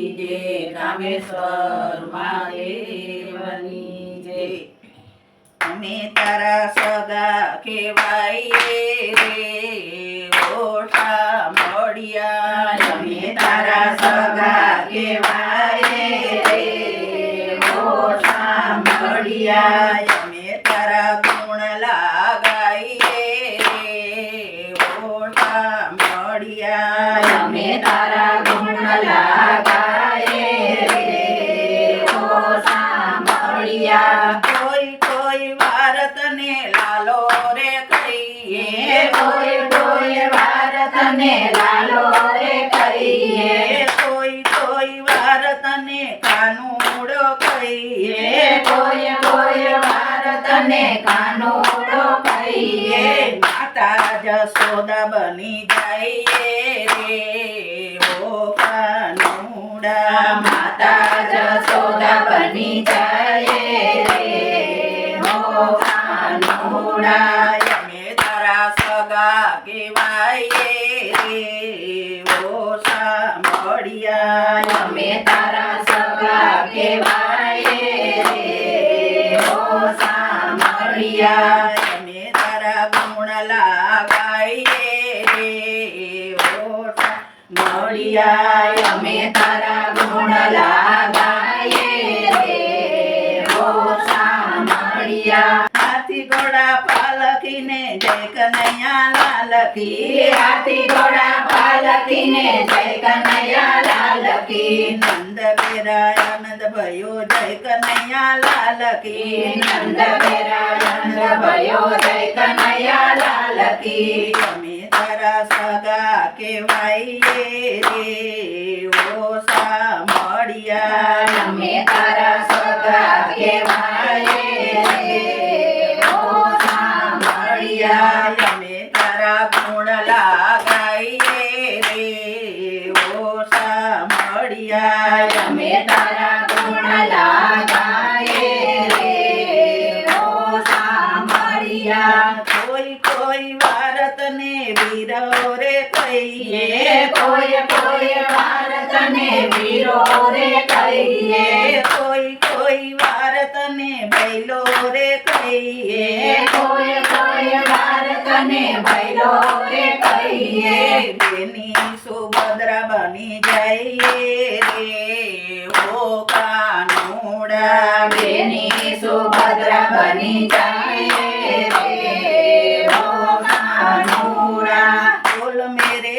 નાગેશ્વર મહાદેવની જય અમે તારા સગા કેવાઈએ રે ઓઠા મળ્યા અમે તારા સગા કેવાય રે ઓઠા મળ્યા અમે કોઈ કોઈ ભારતને લાલો રે કહીએ. કોઈ કોઈ ભારતને કાનુડો કહીએ. કોઈ કોઈ ભારતને કાનુડો કહીએ. માતા જશોદા બની જઈએ રે ઓ કાનુડા. સગા કેવાઈએ રે ઓ સાંભળ્યા અમે તારા સગા કેવાય રે હો સાંભળ્યા અમે તારા ગુણ લાગાઈએ. રે ઓ સાંભળ્યા અમે તારા ગુણ લાગાય રે હો સાંભળ્યા હાથી ઘોડા પાલકીને જય કનૈયા લાલકી હાથી ઘોડા પાલકીને જય કનૈયા લાલ કી. નંદ બેરા આનંદ ભયો જય કનૈયા લાલકી નંદ બેરા નંદ ભયો જય કનૈયા લાલ કી. અમે તારા સગા કેવાઈએ રે સાંભળ્યા અમે તારા ગુણ લાગાઈએ રે. ઓ સાંભળિયા અમે તારા ગુણ લાગાઈએ રે. ઓ સાંભળિયા. કોઈ કોઈ ભારતને વીરો રે કહીએ. કોઈ કોઈ ભારતને વીરો રે કહીએ. કોઈ કોઈ વાર તને ભૈલો રે કહીએ કોઈ કોઈ ભૈલો રે કહીએ તેની સુભદ્રા બની જઈએ રે ઓ કાનુડા. બેની સુભદ્રા બની જાય રે.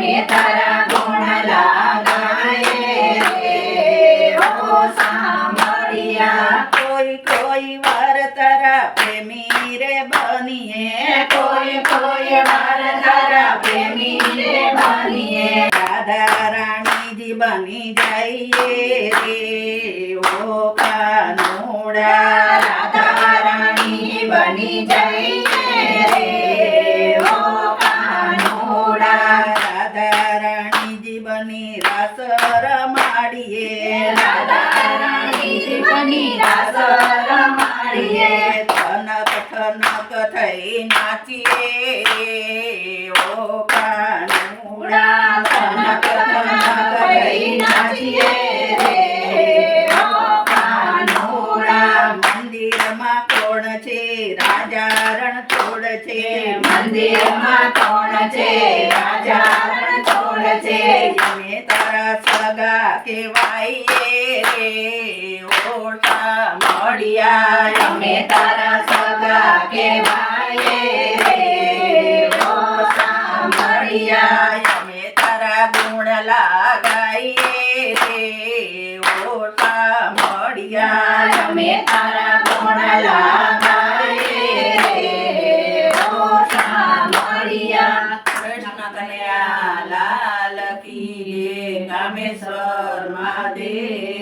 અમે તારા ગુણ લાગાય ઓ સાંભળ્યા કોઈ કોઈ વાર તારા પ્રેમી રે બનીએ. કોઈ કાનુડા રાધા રાણી બની જઈએ રે ઓ કાનુડા રાધા બની રાસ રમાડીએ. થનક થનક થઈ નાચીએ. ઓ કાનુડા કાનુડા મંદિરમાં કોણ છે? રાજા રણછોડ છે. મંદિરમાં કોણ છે રાજા રણછોડ છે અમે તારા સગા કેવાઈએ રે ઓટા મળ્યા. અમે તારા સગા કેવાય રે ઓટા મળ્યા. અમે તારા ગુણ લાગાઈએ રે ઓટા મળ્યા. અમે તારા ગુણ લાગાય રે ઓટા મળ્યા. કૃષ્ણ કનૈયા લાલ કી જય.